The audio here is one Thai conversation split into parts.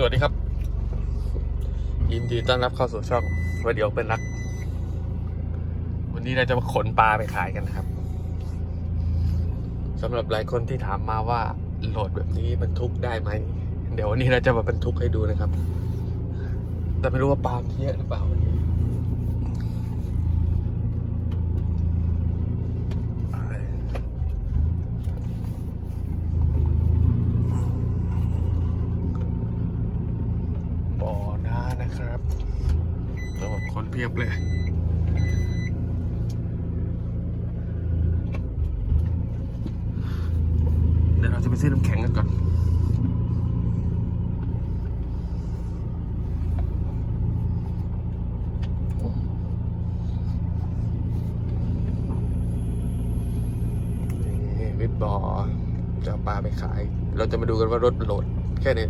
สวัสดีครับ ยินดีต้อนรับเข้าสู่ช่องวันเดียวเป็นรัก วันนี้เราจะมาขนปลาไปขายกันนะครับสำหรับหลายคนที่ถามมาว่าโหลดแบบนี้บรรทุกได้ไหม เดี๋ยววันนี้เราจะมาบรรทุกให้ดูนะครับ แต่ไม่รู้ว่าปลาเยอะหรือเปล่าวันนี้บ่อน้านะครับโอ้คนเพีย บเลย เดี๋ยวเราจะไปซื้อน้ำแข็งกันก่อนนี่วิทบอจะเอาปลาไปขาย เราจะมาดูกันว่ารถโหลดแค่นี้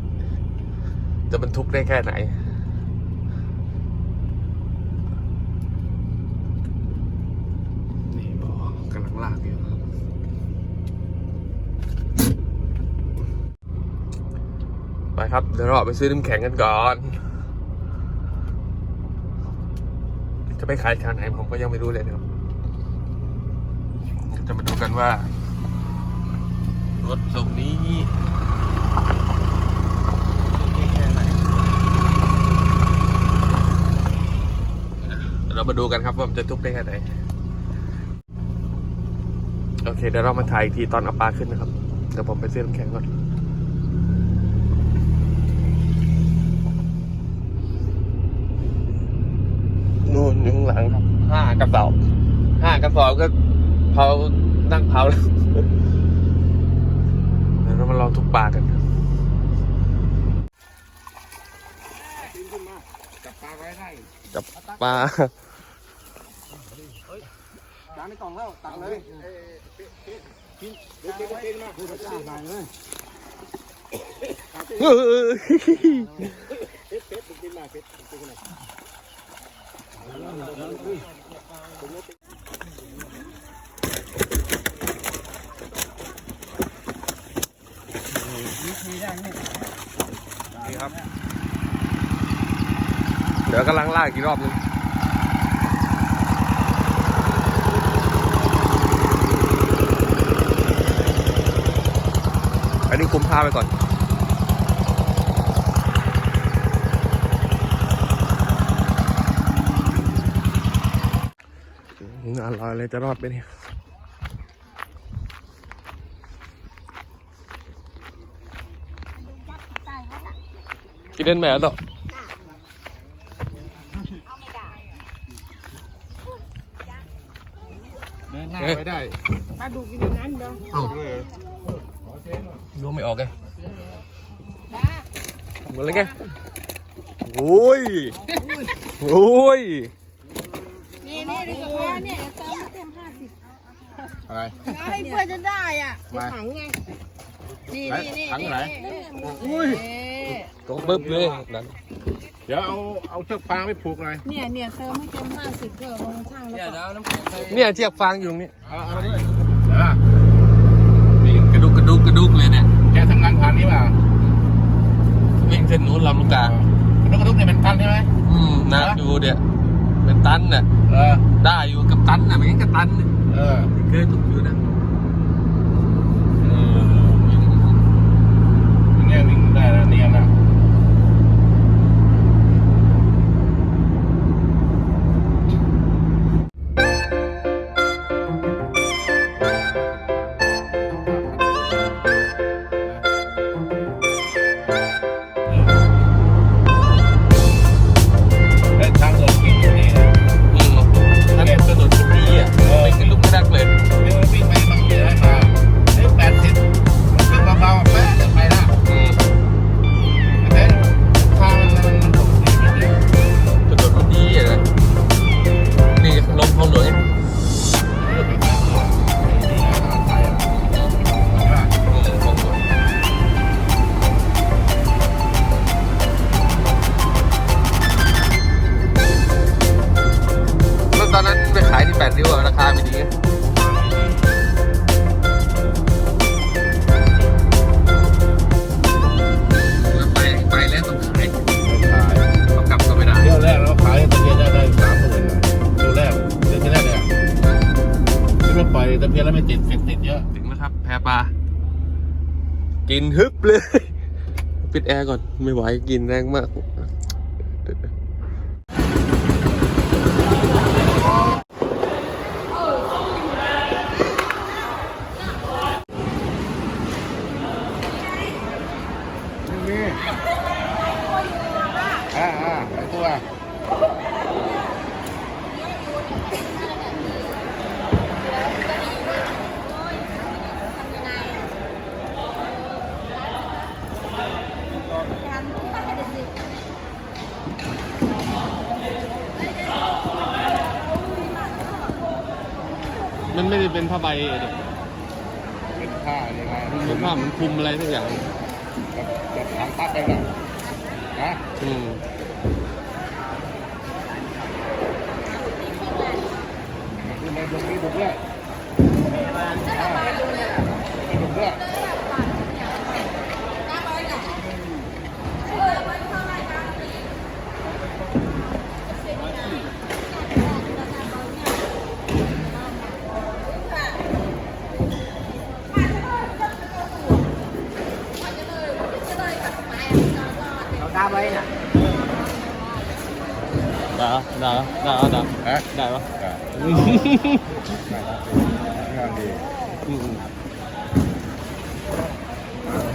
จะบรรทุกได้แค่ไหนบอกำ ลังลากอยู่ไปครับ เดี๋ยวเราไปซื้อน้ำแข็งกันก่อน จะไปขายทางไหนผมก็ยังไม่รู้เลยนะครับ จะมาดูกันว่า รถตรงนี้แค่เรามาดูกันครับว่ามันจะทุกได้แค่ไหน โอเคเดี๋ยวเรามาถ่ายอีกทีตอนเอาปลาขึ้นนะครับ เดี๋ยวผมไปซื้อน้ำแข็งก่อนนู่นอยู่ข้างหลังครับห้ากระสอบห้ากระสอบก็เผานั่งเผาแล้วเดี๋ยวเรามาลองทุกปลากันครับจับปลาไว้ได้ จาปลาในกล่องแล้วตักเลยกินเดี๋ยวเก็บไว้กินมาดูพระเจ้าใส่เลยเฮ้ยเป็ดเป็ดกินมาเป็ดกินมานี่ครับ เดี๋ยวกำลังลากอีกรอบนึงอันนี้คุม ผ้าไปก่อนงานลอยเลยจะรอดไหมเนี่ยกินเล่นแม่ต่อเดินหน้าไปได้ มาดูกินอย่างนั้นเด้ อดูไม่ออกไงหมดเลยไงโอ้ยโอ้ยนี่นี่ดูกับพ่อเนี่ยเติมเต็มห้าสิบอะไรอะไรเพื่อจะได้อะมาถังไงนี่ไหนนี่นี่ถังไหนอุ้ยตรงปึ๊บเลยนั่นเดี๋ยวเอาเอาเชือกฟางไปผูกหน่อยเนี่ยเนี่ยเติมไม่เต็มห้าสิบเพื่อลงช่างแล้วก็เนี่ยเชือกฟางอยู่ตรงนี้เอาเอาด้วย นผ่านนี้เปล่าวิ่งเส้นนู้นลำลูกกากระดุกกระดุกเนี่ยเป็นตันใช่ไหม อืมนะดูเดี๋ยวเป็นตันน่ะเออ ได้อยู่กับตันน่ะไม่งั้นกับตันน่ะเออ เคยตกอยู่นะ กินฮึบเลย ปิดแอร์ก่อนไม่ไหวกินแรงมาก นี่อ่าอ่าไอตัว มันไม่ได้ เป็นผ้าใบเด็กเป็นผ้ายังไงเป็นผ้ามันคลุมอะไรสักอย่างแบบแบบทางตัดไปแล้วนะอืมคือในตรงนี้ถูกด้วยอ่าถูกด้วย ได้ได้ได้ฮะได้ปะอ่าได้ครับงานดีอืม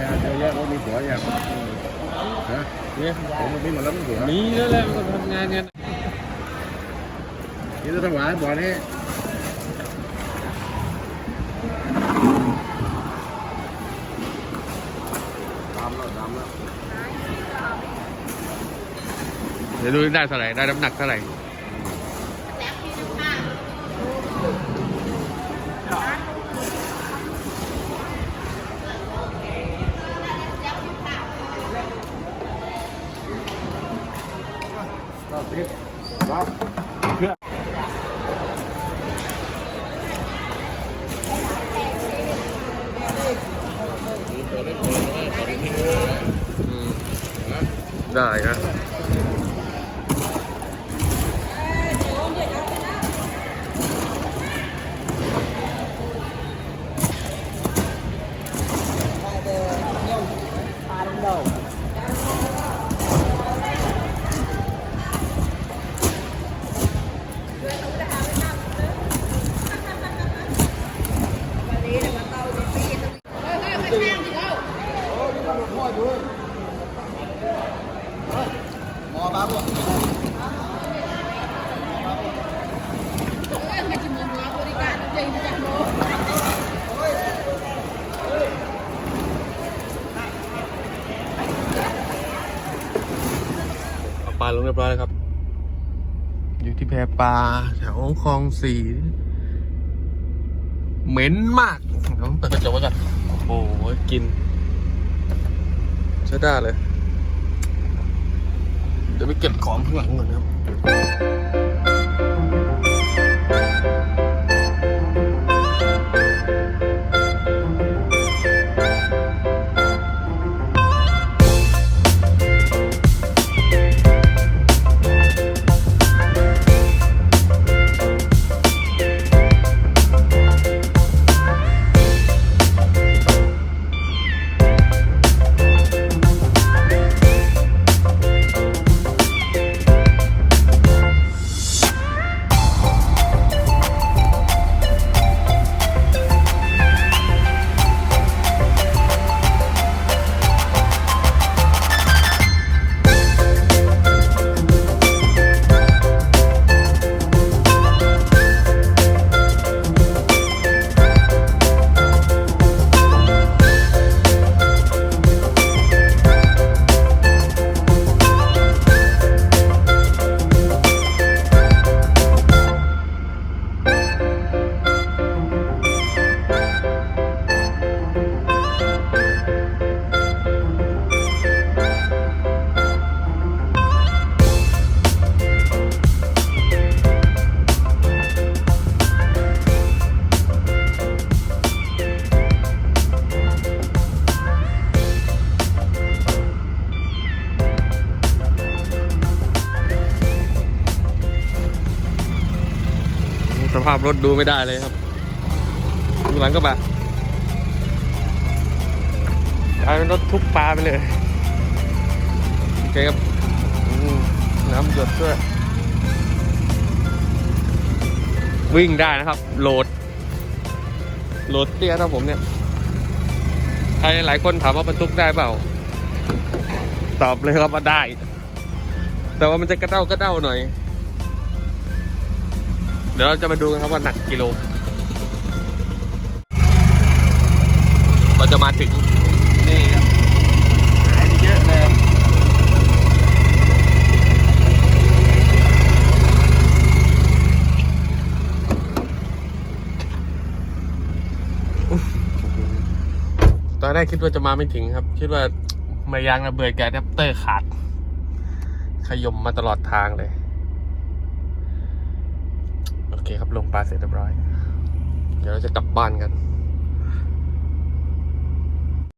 งานเยอะแยะว่ามีผัวยังฮะเนี่ยผมมันมีหมดแล้วมีผัวมีแล้วแหละมันก็ทำงานกันนี่ต้องถวายบ่อนี้เดี๋ยวดูได้เท่าไหร่ได้น้ำหนักเท่าไหร่ ได้นะ เอา ปลาแถวคลองสี่เหม็นมากต้องเปิดกระจกไว้ก่อนโอ้โหกินใช้ได้เลย เดี๋ยวไปเก็บของข้างหลังก่อนนะครับ รถดูไม่ได้เลยครับ ดูหลังก็บะกลายเป็นรถทุกปลาไปเลยโอเคครับอืมน้ำหยดด้วยวิ่งได้นะครับ โหลด โหลดเตี้ยนะผมเนี่ยใครหลายคนถามว่าบรรทุกได้เปล่า ตอบเลยครับว่าได้ แต่ว่ามันจะกระเด้ากระเด้าหน่อย เดี๋ยวเราจะมาดูกันครับว่าหนักกิโลเราจะมาถึงนี่ครับหายไปเยอะเลยตอนแรกคิดว่าจะมาไม่ถึงครับ คิดว่าไม่ยางระเบิดแกแทปเตอร์ขาด ขยมมาตลอดทางเลย เคครับลงปลาเสร็จเรียบร้อย เดี๋ยวเราจะกลับบ้านกัน